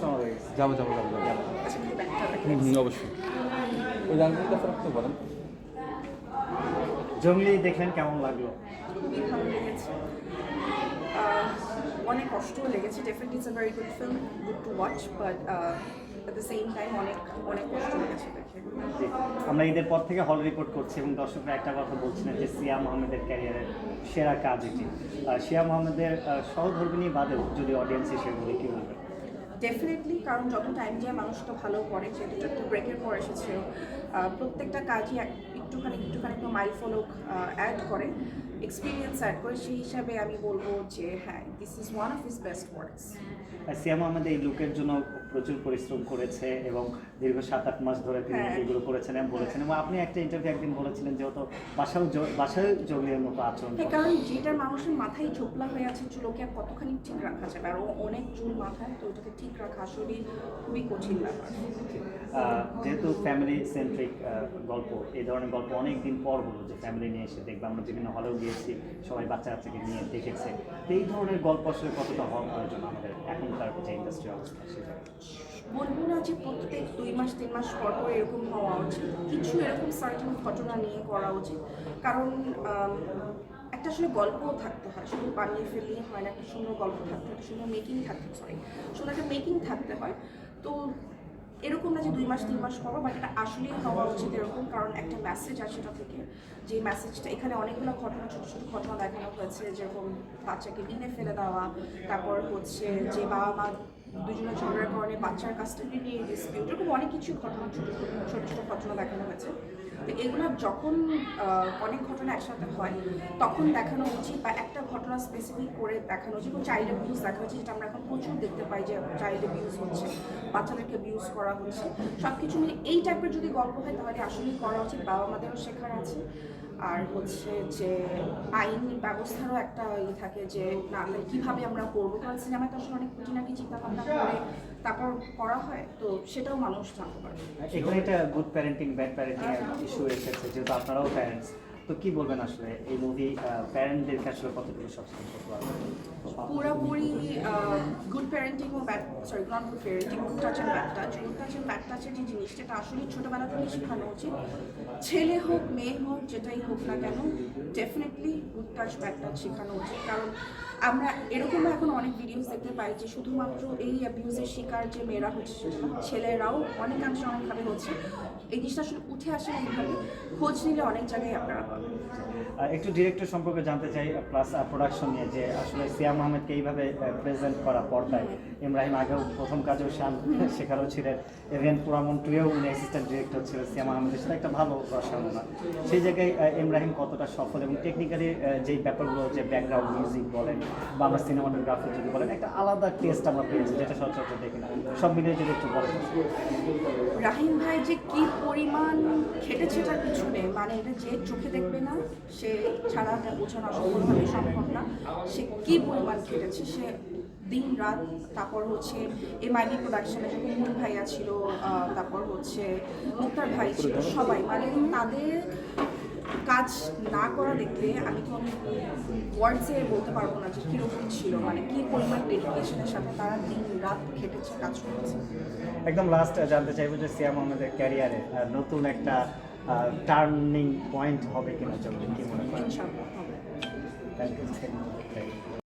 সময় হয়ে গেছে। যাব যাব যাব যাব। আচ্ছা। হুম হুম, অবশ্যই। ওই কাছে রাখতে বলেন। জঙ্গলি দেখলেন কেমন লাগল? খুবই ভালো লেগেছে। অনেক কষ্টও লেগেছে। Definitely it's a very good film good to watch but at the same time অনেক অনেক কষ্ট লেগেছে দেখে। আমরা ঈদের পর থেকে হল রিপোর্ট করছি এবং দর্শকরা একটা কথা বলছিলেন যে সিয়াম আহমেদের ক্যারিয়ারের সেরা কাজ এটি। আহমেদের আহ, সহধর্মিনী বাদেও যদি অডিয়েন্স হিসেবে বলি কি বলবেন? ডেফিনেটলি কারণ যত টাইম যায় মানুষ তো ভালো করে, যেহেতু একটু ব্রেকের পর এসেছে প্রত্যেকটা কাজই এক- একটুখানি একটুখানি একটু মাইল ফলক অ্যাড করে। এক্সপিরিয়েন্স অ্যাড করে সেই হিসাবে আমি বলব যে হ্যাঁ this is one of his best works Siam Ahmed এই লুকের জন্য প্রচুর পরিশ্রম করেছে এবং দীর্ঘ সাত আট মাস ধরে তিনি হ্যাঁ। এগুলো করেছেন এবং বলেছেন এবং আপনি একটা ইন্টারভিউ একদিন বলেছিলেন যে হয়তো বাসাও বাসায় জঙ্গলের মতো আচরণ হ্যাঁ করে। কারণ যেটার মানুষের মাথায় ঝোপলা হয়ে আছে চুলোকে আর কতখানি ঠিক রাখা যাবে আর অনেক চুল মাথায় তো ওটাকে ঠিক রাখা আসলে খুবই কঠিন ব্যাপার যেহেতু ফ্যামিলি সেন্ট্রিক গল্প এই ধরনের গল্প অনেক দিন পর হলো যে ফ্যামিলি নিয়ে এসে দেখবে আমরা বিভিন্ন হলেও গিয়েছি সবাই বাচ্চা কাচ্চাকে নিয়ে দেখেছে। এই ধরনের গল্প আসলে কতটা হওয়া প্রয়োজন আমাদের এখনকার যে ইন্ডাস্ট্রি অবস্থা সেটা? বলব না যে প্রত্যেক দুই মাস, তিন মাস পর পর এরকম হওয়া উচিত। কিছু এরকম সার্টেন ঘটনা নিয়ে করা উচিত। কারণ একটা আসলে গল্পও থাকতে হয়। শুধু বানিয়ে ফেললেই হয় না, একটা সুন্দর গল্প থাকতে হয় সুন্দর মেকিং থাকতে সরি সুন্দর একটা মেকিং থাকতে হয়। তো এরকম না যে দুই মাস, তিন মাস পর বাট এটা আসলেই হওয়া উচিত এরকম, কারণ একটা মেসেজ আছে সেটা থেকে। যে মেসেজটা এখানে অনেকগুলো ঘটনা, ছোটো ছোটো ঘটনা দেখানো হয়েছে, যেরকম বাচ্চাকে বিনে ফেলে দেওয়া, তারপর হচ্ছে যে বাবা মা দুজনের ঝগড়ার কারণে বাচ্চার কাস্টাডি নিয়ে ডিসপিউট এরকম অনেক কিছু ঘটনা, ছোটো ছোটো ছোটো ঘটনা দেখানো হয়েছে। তো এগুলো যখন অনেক ঘটনা একসাথে হয়, তখন দেখানো উচিত বা একটা ঘটনা স্পেসিফিক করে দেখানো উচিত চাইল্ড অ্যাবিউজ দেখানো উচিত যেটা আমরা এখন প্রচুর দেখতে পাই যে চাইল্ড অ্যাবিউজ হচ্ছে, বাচ্চাদেরকে অ্যাবিউজ করা হচ্ছে। সব কিছু মিলে এই টাইপের যদি গল্প হয়, তাহলে আসলেই করা উচিত, বাবা মাদেরও শেখার আছে। আর হচ্ছে যে আইন ব্যবস্থারও একটা ই থাকে যে, না কীভাবে আমরা করব? কারণ সিনেমাতে আসলে অনেক খুঁটিনাটি চিন্তা করে তারপর করা হয় তো সেটাও মানুষ জানতে পারে। এখানে একটা good parenting bad parenting issue এসেছে যেহেতু আপনারাও প্যারেন্টস তো কি বলবেন আসলে এই মুভি প্যারেন্টদেরকে আসলে কতটুকু সচেতন করতে পারবে পুরোপুরি good parenting oh sorry not good parenting good touch and bad touch good touch and bad টাচের যে জিনিসটা এটা আসলে ছোটোবেলা থেকে শেখানো উচিত। ছেলে হোক মেয়ে হোক যেটাই হোক না কেন definitely good touch bad touch শেখানো উচিত। কারণ আমরা এরকম এখন অনেক ভিডিওস দেখতে পাই যে শুধুমাত্র এই অ্যাবিউজের শিকার যে মেয়েরা হচ্ছে ছেলেরাও অনেকাংশে অনেকভাবে হচ্ছে। এই জিনিসটা আসলে উঠে আসে এইভাবে খোঁজ নিলে অনেক জায়গায় আপনারা পাবেন। একটু ডিরেক্টর সম্পর্কে জানতে চাই প্লাস প্রোডাকশন নিয়ে যে আসলে সিয়াম আহমেদকে এইভাবে প্রেজেন্ট করা পর্দায় ইব্রাহিম আগেও প্রথম কাজেও শান শেখারও ছিলেন। ইভেন পুরামন টুয়েও উনি অ্যাসিস্ট্যান্ট ডিরেক্টর ছিলেন, সিয়াম আহমেদের সাথে একটা ভালো সম্ভাবনা সেই জায়গায় ইব্রাহিম কতটা সফল এবং টেকনিক্যালি যেই ব্যাপারগুলো যে ব্যাকগ্রাউন্ড মিউজিক বলেন বা আমরা সিনেমাটোগ্রাফি যদি বলেন, একটা আলাদা টেস্ট আমরা পেয়েছি, যেটা সচরাচর দেখি না। সব মিলিয়ে যদি একটু বলেন। রাহিম ভাই যে কি পরিমাণ খেটেছে তার পিছনে মানে এটা যে চোখে দেখবে না, সে ছাড়া বোঝানো সম্ভব না। সে কি পরিমাণ খেটেছে, সে দিন রাত তারপর হচ্ছে এমআইডি প্রোডাকশনে যখন মুন ভাইয়া ছিল তারপর হচ্ছে মুক্তার ভাই ছিল সবাই। মানে তাদের কাজ না করা দেখলে আমি তো ওয়ার্ডসে বলতে পারব না যে কীরকম ছিল। মানে কি পরিমাণ ডেডিকেশনের সাথে তারা দিন রাত খেটেছে কাজ করেছে। একদম লাস্ট জানতে চাইব যে সিয়াম আমাদের ক্যারিয়ারে নতুন একটা টার্নিং পয়েন্ট হবে কিনা চলবে কি মনে করেন? ইনশাল্লাহ হবে। Thank you